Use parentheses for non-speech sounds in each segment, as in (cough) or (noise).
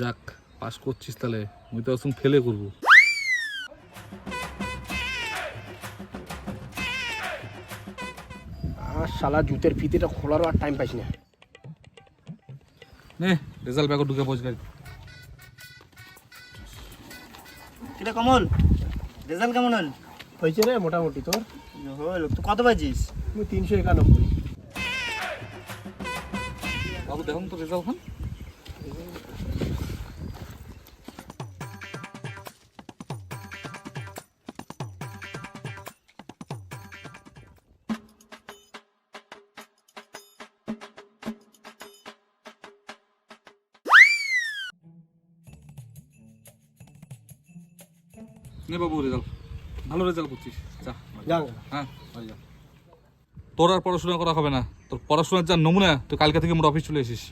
যাক পাস করছিস তাহলে। মুই তো আসুন ফেলে করব। আর শালা জুতের ফিতেটা খোলারও আর টাইম পাইছি না। নে রেজাল্ট ব্যাগ ঢুকে পৌঁছ গাড়ি কিরে কমল রেজাল্ট কেমন হল? হয়েছে রে মোটামুটি তোর? হল তুই কত পাইছিস আমি তিনশো একানব্বই। বাবু দেখুন তো রেজাল্ট খান নে বাবু রেজাল্ট ভালো রেজাল্ট করছিস। যা হ্যাঁ। তোর আর পড়াশোনা করা হবে না। তোর পড়াশোনার যা নমুনা তুই কালকে থেকে মোট অফিস চলে এসিস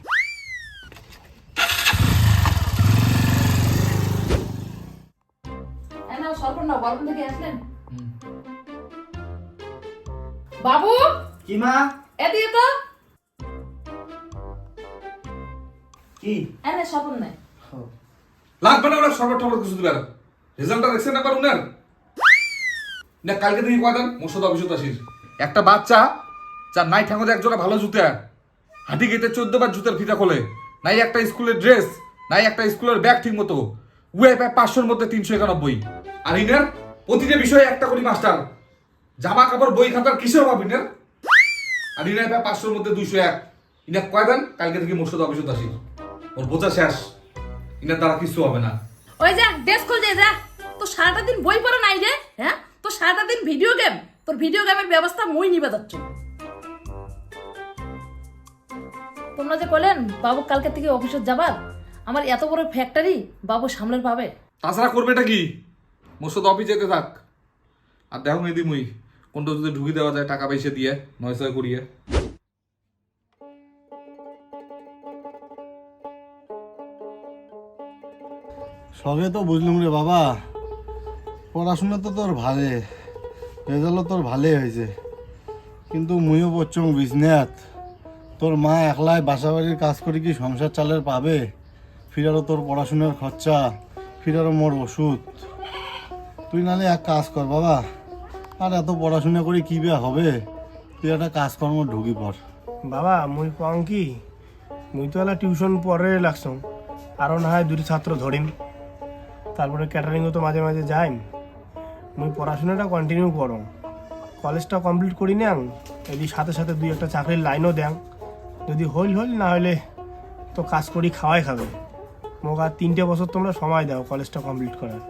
বাবু? কি মা? এদিকে তো। কি? এনে সরপর নাই লাগবে না ওরা সরবর টরবর কিছু দিবার রেজাল্টটা দেখছেন না পারুন না, কালকে থেকে কয়দান মোর্শদ অফিসত আসিস একটা বাচ্চা, যার নাই ঠাকুর একজোড়া ভালো জুতা, হাঁটি গেতে চোদ্দ বার জুতার ফিতা খোলে, নাই একটা স্কুলের ড্রেস নাই একটা স্কুলের ব্যাগ ঠিক মতো, উয়ে পায় পাঁচশোর মধ্যে তিনশো একানব্বই। আর ইনার প্রতিটা বিষয়ে একটা করি মাস্টার, জামা কাপড়, বই খাতার কিসের অভাব ইনার? আর ইনার পায় পাঁচশোর মধ্যে দুইশো এক। ইনার কয়দান কালকে থেকে মোর্শদ অফিসত আসিস ওর বোঝা শেষ। ইনার দ্বারা কিছু হবে না। ওই যা ডেস্ক খুল যা। তো সারাটা দিন বই পড়া নাই রে হ্যাঁ? তো সারাটা দিন ভিডিও গেম তোর ভিডিও গেমের ব্যবস্থা মই নিবে যাচ্ছ তোমরা যে কইলেন, বাবু কালকে থেকে অফিসে যাবার আমার এত বড় ফ্যাক্টরি বাবু সামনের পাবে। তাছাড়া করবে এটা কি? মোর্শদ অফিস যেতে থাক। আর দেখো মেদি মুই, কোনটা যদি ঢুকি দেওয়া যায় টাকা পয়সা দিয়ে, নয় ছয় করিয়ে সবে তো বুঝলুম রে বাবা। পড়াশোনা তো তোর ভালে, রেজাল্টও তোর ভালোই হয়েছে। কিন্তু মুইও পড়ছং বিজনেস তোর মা একলাই বাসা বাড়ির কাজ করে কি সংসার চালের পাবে? ফিরারও তোর পড়াশোনার খরচা ফিরারও মোর ওষুধ। তুই নালে এক কাজ কর বাবা, আর এত পড়াশোনা করে কি বে হবে? তুই একটা কাজকর্ম ঢুকি পড়। বাবা, মুই কম কি, মুই তো টিউশন পরে লাগছং আরও না হয় দুটি ছাত্র ধরিম। তারপরে ক্যাটারিংও তো মাঝে মাঝে যাই। মুই পড়াশোনাটা কন্টিনিউ করং। কলেজটা কমপ্লিট করি নেন যদি সাথে সাথে দুই একটা চাকরির লাইনও দেন যদি হইল হইল না হলে তো কাজ করি খাওয়াই খাবে। মোক আর তিনটে বছর তোমরা সময় দাও কলেজটা কমপ্লিট করার।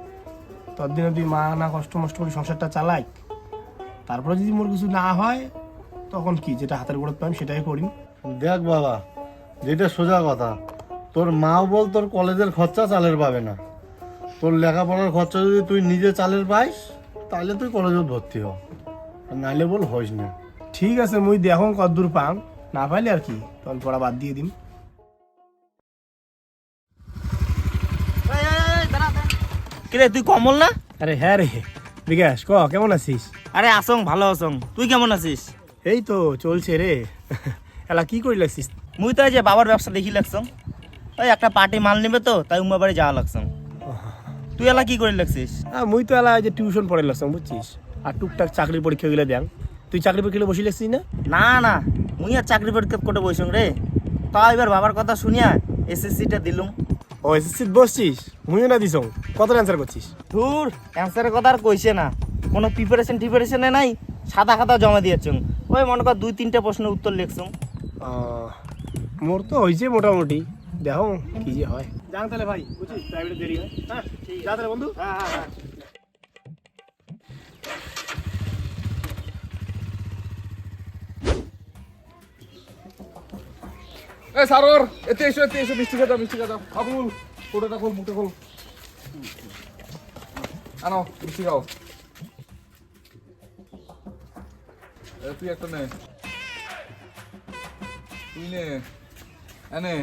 ততদিন অব্দি মা না কষ্ট মষ্ট করে সংসারটা চালাই তারপরে যদি মোর কিছু না হয়, তখন কি যেটা হাতের গোড়াত পাই সেটাই করি দেখ বাবা, যেটা সোজা কথা, তোর মাও বল তোর কলেজের খরচা চালের পাবে না। তোর লেখাপড়ার খরচা যদি তুই নিজে চালের পাইস তাহলে তুই কলেজে ভর্তি হ। নাইলে বল হইস না। ঠিক আছে মুই দেখো কদ্দূর পাম না পাইলে আর কি তখন পড়া বাদ দিয়ে দিম। কিরে তুই কমল না? আরে হ্যাঁ রে বিকাশ ক কেমন আছিস? আরে আসং ভালো আসং। তুই কেমন আছিস? এই তো চলছে রে। এলা কি করি লাগছিস? মুই তো এই যে বাবার ব্যবসা দেখি লাগছং। ওই একটা পার্টি মাল নিবে তো তাই উমা বাড়ি যাওয়া লাগছং। তুই এলা কি করে লাগছিস? হ্যাঁ মুই তো এলা যে টিউশন পড়ে লাগছাম বুঝছিস? আর টুকটাক চাকরির পরীক্ষা গেলে দেখ তুই চাকরি পরীক্ষা বসে লাগছিস না? না না। মুই আর চাকরি পরীক্ষা করে বইসং রে। তা এবার বাবার কথা শুনিয়া এসএসসিটা দিলুম। ও এসএসসি বসছিস? মুইও না দিছং। কত অ্যান্সার করছিস? ধুর অ্যান্সারের কথা আর কইছে না। কোনো প্রিপারেশন টিপারেশনে নাই সাদা খাতা জমা দিয়েছং। ওই মনে কর দুই তিনটা প্রশ্নের উত্তর লিখছং। মোর তো হয়েছে মোটামুটি। দেখো কি যে হয়। যান তাহলে ভাই বুঝছিস? প্রাইভেটে দেরি হয়। হ্যাঁ যা তাহলে বন্ধু। হ্যাঁ হ্যাঁ হ্যাঁ। এ সারোর এতে এসো এতে এসো মিষ্টি খেতে মিষ্টি খেতে আবুল ফোটোটা খোল মুখে খোল। আনো মিষ্টি খাও। তুই একটা নে। তুই নে। এনে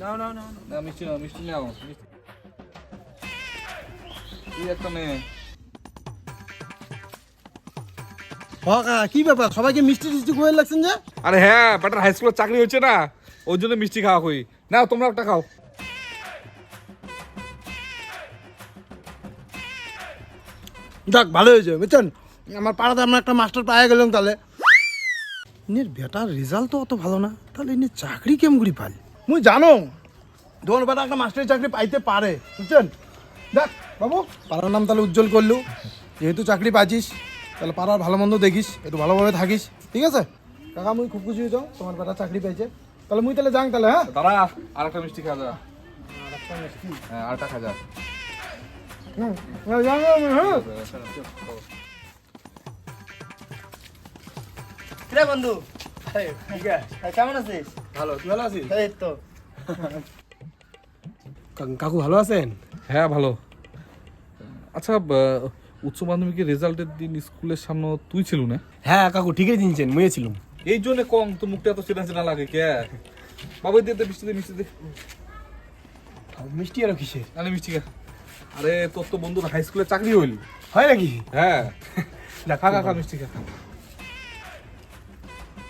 নাও নাও নাও না মিষ্টি নাও মিষ্টি নাও মিষ্টি তুই একটা নে কাকা কি ব্যাপার? সবাইকে মিষ্টি টিষ্টি খুঁয়ে লাগছেন যে? আরে হ্যাঁ বেটার হাই স্কুলের চাকরি হচ্ছে না। ওই জন্য মিষ্টি খাওয়া হই নাও তোমরা একটা খাও। যাক ভালো হয়েছে বুঝছেন? আমার পাড়াতে আমরা একটা মাস্টার পায়ে গেলাম তাহলে। ইনের বেটার রেজাল্ট তো অত ভালো না। তাহলে ইনি চাকরি কেম করি পাল মুই জানো তোমার বেটা একটা মাস্টারের চাকরি পাইতে পারে বুঝছেন? দেখ বাবু পাড়ার নাম তাহলে উজ্জ্বল করলু। যেহেতু চাকরি পাইছিস তাহলে পাড়ার ভালো মন্দ দেখিস একটু ভালোভাবে থাকিস ঠিক আছে? কাকা মুই খুব খুশি হয়েছ তোমার বেটা চাকরি পেয়েছে। তাহলে মুই তাহলে যাং তাহলে হ্যাঁ? দাঁড়া আর একটা মিষ্টি খাওয়া যা। হ্যাঁ আরেকটা যা। হ্যাঁ, হ্যাঁ। রে বন্ধু? কেমন আছিস? ভালো তুই ভালো আছিস? এই তো। কাকু ভালো আছেন? হ্যাঁ ভালো। আচ্ছা উচ্চ মাধ্যমিকের রেজাল্টের দিন স্কুলের সামনে তুই ছিল না হ্যাঁ কাকু ঠিকই চিনছেন মুয়ে ছিলাম। এই জন্য কম তো মুখটা এত চেনা চেনা লাগে কে? বাবা দিয়ে দে মিষ্টি দে মিষ্টি দে। মিষ্টি আরও কিসের? আরে মিষ্টি খা। আরে তোর তো বন্ধুর হাই স্কুলে চাকরি হইল। হয় নাকি? হ্যাঁ। (laughs) যাক, খা খা খা মিষ্টি খা।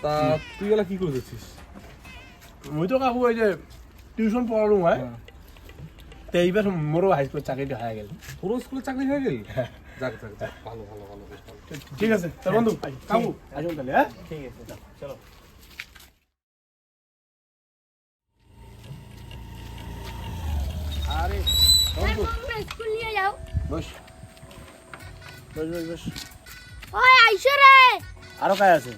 তা তুই এলা কি করে যাচ্ছিস মুই তো কাকু ওই যে টিউশন পড়ালুম হয় হ্যাঁ। তো এইবার মোরও হাই স্কুল চাকরিটা হয়ে গেল। তোর স্কুলে চাকরি হয়ে গেল? যাক যাক যাক ভালো ভালো ভালো ঠিক আছে তোর বন্ধু কাকু আসুন তাহলে হ্যাঁ ঠিক আছে চলো। আরে স্কুল নিয়ে যাও। বস। বস বস বস। ওই আইসো রে। আরও কাজ আছে?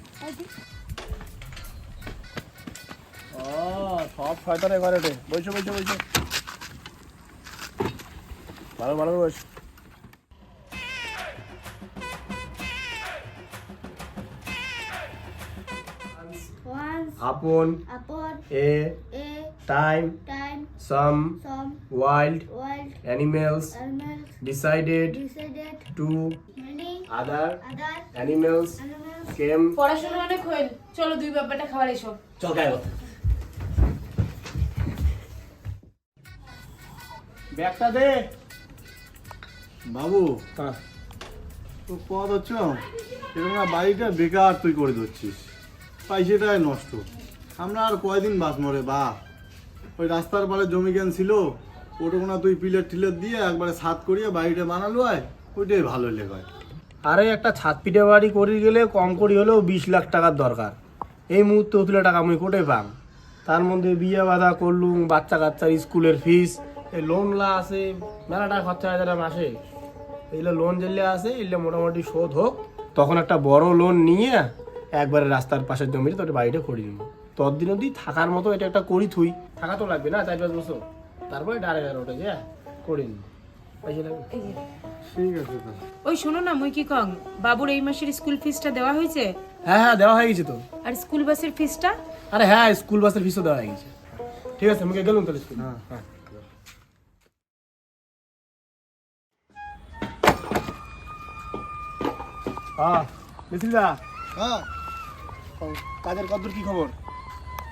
সব ছয়টার এবারে ওঠে বসো বসো বসো। ভালো ভালো বস। Upon upon a a time time some some wild wild animals animals decided decided to many other other animals came. পড়াশোনা অনেক হইল চলো দুই ব্যাপারটা খাবার এসো। চল গায়ে ব্যাগটা দে। বাবু হ্যাঁ। তো পথ হচ্ছে এরকম বাড়িটা বেকার তুই করে দিচ্ছিস পয়সাটাই নষ্ট। আমরা আর কয়দিন বাস মরে বা? ওই রাস্তার পারে জমি জ্ঞান ছিল ওটুকু না তুই পিলের টিলের দিয়ে একবারে ছাদ করিয়ে বাড়িটা বানালো আয় ওইটাই ভালো লেগায় আরে একটা ছাদ পিঠে বাড়ি করি গেলে কম করি হলেও বিশ লাখ টাকার দরকার। এই মুহূর্তে তুলে টাকা আমি কোটে পাম? তার মধ্যে বিয়ে বাধা করলুম বাচ্চা কাচ্চার স্কুলের ফিস এই লোনলা আছে মেলাটা খরচা হয় যারা মাসে। এগুলো লোন যেলে আছে এগুলো মোটামুটি শোধ হোক। তখন একটা বড় লোন নিয়ে একবারে রাস্তার পাশের জমিতে তোর বাড়িটা করে দিব ততদিন অবধি থাকার মতো এটা একটা করি থুই। থাকা তো লাগবে না চার পাঁচ বছর। তারপরে ডারে ডাইরেক্ট ওটা যে করে লাগবে? ঠিক আছে ওই শোনো না মুই কি কং বাবুর এই মাসের স্কুল ফিসটা দেওয়া হয়েছে? হ্যাঁ হ্যাঁ দেওয়া হয়ে গেছে তো। আর স্কুল বাসের ফিসটা আরে হ্যাঁ স্কুল বাসের ফিসও দেওয়া হয়ে গেছে। ঠিক আছে আমি গেলাম তাহলে স্কুল হ্যাঁ হ্যাঁ। মিছিলদা হ্যাঁ। কাজের কদ্দূর কি খবর?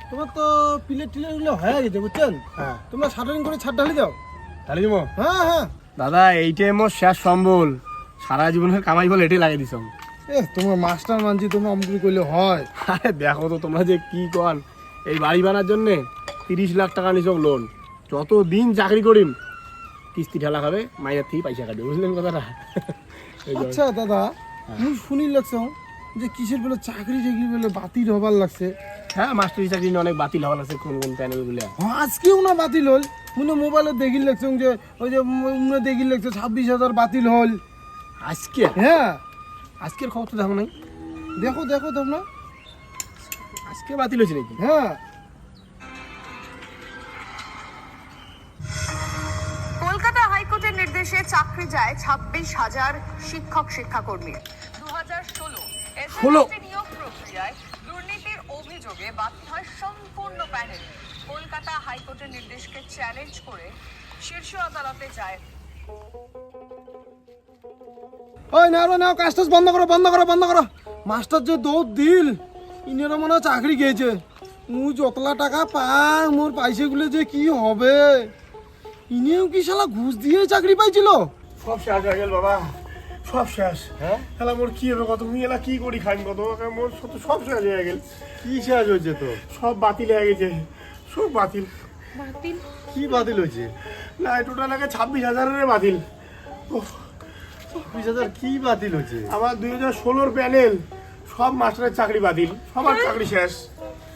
তোমার তো পিলের টিলেরগুলো হয়ে গেছে বুঝছেন? হ্যাঁ। তোমরা শাটারিং করে ছাদ ঢালি দাও। তাহলে দিব? হ্যাঁ হ্যাঁ। দাদা এইটাই মোর শেষ সম্বল। সারা জীবনের কামাই বলে এটাই লাগিয়ে দিছ। এ তোমার মাস্টার মানছি তোমরা অমকুরি করলে হয়। আরে দেখো তো তোমরা যে কি কন। এই বাড়ি বানার জন্যে তিরিশ লাখ টাকা নিছক লোন যত দিন চাকরি করিম কিস্তি ঠেলা খাবে মাইনার থেকে পয়সা কাটবে বুঝলেন কথাটা? আচ্ছা দাদা। মুই শুনি লাগছে যে কিসের বলে চাকরি টাকরি বলে বাতিল হবার লাগছে। হ্যাঁ মাস্টারি চাকরি অনেক বাতিল হওয়ার আছে কোন কোন প্যানেলগুলো হ্যাঁ আজকেও না বাতিল হল। মনে মোবাইলে দেখিল লাগছে যে ওই যে মনে দেখিল লাগছে ছাব্বিশ হাজার বাতিল হল। আজকে? হ্যাঁ। আজকের খবর তো দেখো নাই? দেখো দেখো তোমরা। আজকে বাতিল হয়েছে নাকি? হ্যাঁ। নির্দেশে চাকরি যায় ছাব্বিশ হাজার শিক্ষক শিক্ষাকর্মী। দু হাজার ষোলো ষোলো? নিয়োগ প্রক্রিয়ায় দুর্নীতির অভিযোগে বাতিল হয় সম্পূর্ণ প্যানেল। কলকাতা হাইকোর্টের নির্দেশকে চ্যালেঞ্জ করে শীর্ষ আদালতে যায়। ওই না নাও কাজ টাজ বন্ধ করো বন্ধ করো বন্ধ করো। মাস্টার যে দৌড় দিল ইনেরও মনে চাকরি গিয়েছে মুই যতলা টাকা পাই মোর পয়সাগুলো যে কি হবে? ইনিও কি শালা ঘুষ দিয়ে চাকরি পাইছিল? সব শেষ হয়ে গেল বাবা সব শেষ। হ্যাঁ? এলা মোর কি হবে কত? মুই এলা কি করি খাইম কত? মোর সব সব শেষ হয়ে গেল। কি শেষ হয়েছে তো? সব বাতিল হয়ে গেছে। সব বাতিল। কি বাতিল হয়েছে? না টোটাল আগে ছাব্বিশ হাজারের বাতিল। উফ, বিশ হাজার কি বাতিল হয়েছে? আমার দুই হাজার ষোলোর প্যানেল। সব মাস্টারের চাকরি বাতিল। সবার চাকরি শেষ।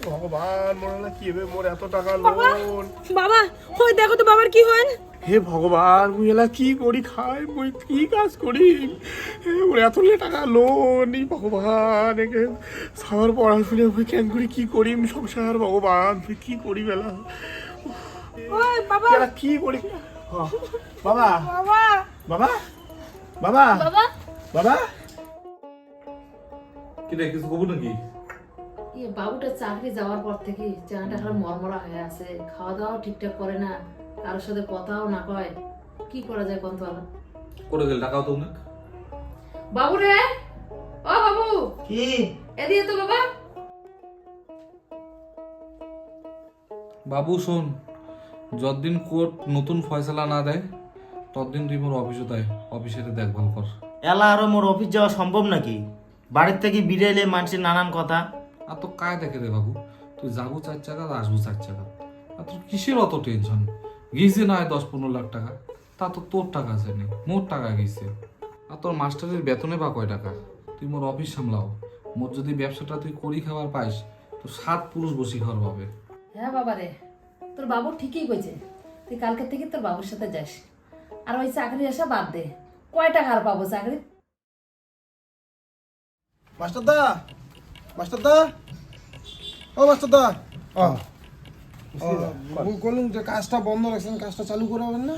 ভগবান মনে হলো কি হবে? মোর এত টাকা লোন বাবা ওই দেখো তো বাবার কি হয়? হে ভগবান মুই এলা কি করি খাই? মুই কি কাজ করি? হে, ওর এত লে টাকা লোন এই ভগবান একে সবার পড়াশুনে মুই কেন করি কি করি সংসার ভগবান তুই কি করি বেলা? বাবা। কি করি? বাবা। বাবা। বাবা? বাবা? বাবা। বাবা? কি রে কিছু নাকি? বাবুটা চাকরি যাওয়ার পর থেকে চেহারাটা খারাপ মরমরা হয়ে আছে। খাওয়া দাওয়াও ঠিকঠাক করে না কারোর সাথে কথাও না কয়। কি করা যায় কন্তওয়ালা করে গেল টাকাও তো অনেক। বাবু রে! ও বাবু! কি? এদিকে তো বাবা। বাবু শোন যতদিন কোর্ট নতুন ফয়সালা না দেয় ততদিন তুই মোর অফিসে দেয় অফিসের দেখভাল কর। এলা আরও মোর অফিস যাওয়া সম্ভব নাকি? বাড়ির থেকে বিড়াইলে মানুষের নানান কথা। আর তো কায় দেখে রে বাবু? তুই যাব চার চাকা আর আসব চার চাকা। আর তোর কিসের অত টেনশন গিয়েছে না হয় দশ পনেরো লাখ টাকা? তা তো তোর টাকা আছে নি মোর টাকা গেছে আর তোর মাস্টারের বেতনে বা কয় টাকা? তুই মোর অফিস সামলাও। মোর যদি ব্যবসাটা তুই করি খাবার পাইস তো সাত পুরুষ বসি খাওয়ার পাবে। হ্যাঁ বাবা রে তোর বাবু ঠিকই কইছে। তুই কালকে থেকে তোর বাবুর সাথে যাস। আর ওই চাকরি আসা বাদ দে। কয় টাকা আর পাবো চাকরি? মাস্টার দা মাস্টার দা ও মাস্টার দা ও। বলুন যে কাজটা বন্ধ রাখছেন কাজটা চালু করাবেন না?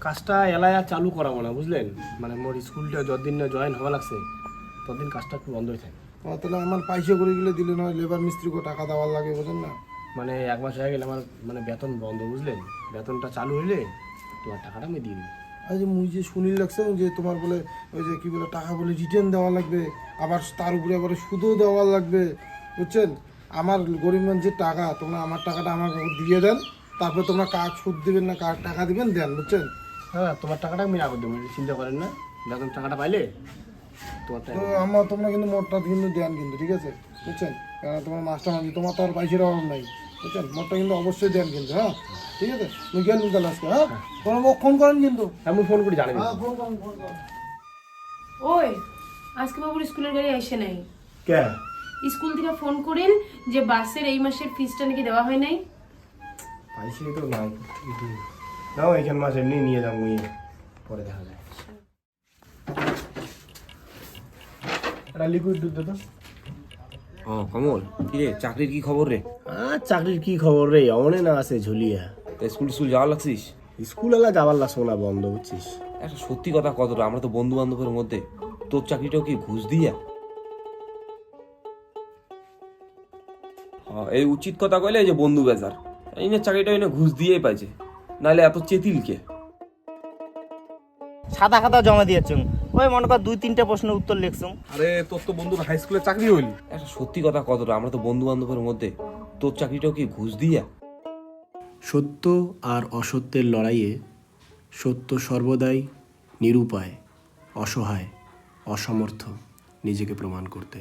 কাজটা এলাই আর চালু করাবো না বুঝলেন? মানে মোর স্কুলটা যতদিন না জয়েন হওয়া লাগছে ততদিন কাজটা একটু বন্ধই থাকে। ও, তাহলে আমার পয়সা করে গেলে দিলে নয় লেবার মিস্ত্রিকে টাকা দেওয়ার লাগে বুঝেন না? মানে এক মাস হয়ে গেলে আমার মানে বেতন বন্ধ বুঝলেন? বেতনটা চালু হইলে তোমার টাকাটা আমি দিয়ে দিই আজ মুই যে শুনি লাগছে যে তোমার বলে ওই যে কী বলে টাকা বলে রিটার্ন দেওয়া লাগবে আবার তার উপরে আবার সুদও দেওয়া লাগবে বুঝছেন? আমার গরিব মানুষের টাকা তোমরা আমার টাকাটা আমাকে দিয়ে দেন তারপরে তোমরা কাজ সুদ দিবেন না কার টাকা দিবেন দেন বুঝছেন? হ্যাঁ তোমার টাকাটা আমি রাখো দেবো চিন্তা করেন না। বেতন টাকাটা পাইলে তো আমার তোমরা কিন্তু মোটটা কিন্তু দেন কিন্তু ঠিক আছে? বুঝছেন? কারণ তোমার মাস্টার মাঝি তোমার তো আর পয়সার অভাব নাই। বুঝছেন? মোটটা কিন্তু অবশ্যই দেন কিন্তু হ্যাঁ? ঠিক আছে? মুই গেলাম তাহলে আজকে হ্যাঁ? কোনো ফোন করেন কিন্তু। আমি ফোন করে জানাবি হ্যাঁ ফোন করেন ফোন করেন। ওই আজকে বাবুর স্কুলের গাড়ি আসে নাই। কে? স্কুল থেকে ফোন করেন যে বাসের এই মাসের ফিসটা নাকি দেওয়া হয় নাই। পাইছি তো নাই। নাও এইখান মাস এমনি নিয়ে যাব পরে দেখা যায়। একটা লিকুইড দুধ দে তো। ও কমল কিরে চাকরির কি খবর রে? আর চাকরির কি খবর রে? অনে না আছে ঝুলিয়া। তা স্কুল স্কুল যাওয়া লাগছিস? স্কুল এলা যাবার লাগছো না বন্ধ বুঝছিস? একটা সত্যি কথা কতটা আমরা তো বন্ধু বান্ধবের মধ্যে। তোর চাকরিটাও কি ঘুষ দিয়া? হ্যাঁ, এই উচিত কথা কইলে এই যে বন্ধু বেজার। এই না চাকরিটা এনে ঘুষ দিয়েই পাইছে। নাহলে এত চেতিলকে সাদা খাতা জমা দিয়েছুম ওই মনে কর দুই তিনটা প্রশ্নের উত্তর লিখছুম। আরে তোর তো বন্ধুর হাই স্কুলে চাকরি হইল। একটা সত্যি কথা কতটা আমরা তো বন্ধু বান্ধবের মধ্যে তোর চাকরিটাও কি ঘুষ দিয়া? সত্য আর অসত্যের লড়াইয়ে সত্য সর্বদাই নিরুপায় অসহায় অসমর্থ নিজেকে প্রমাণ করতে।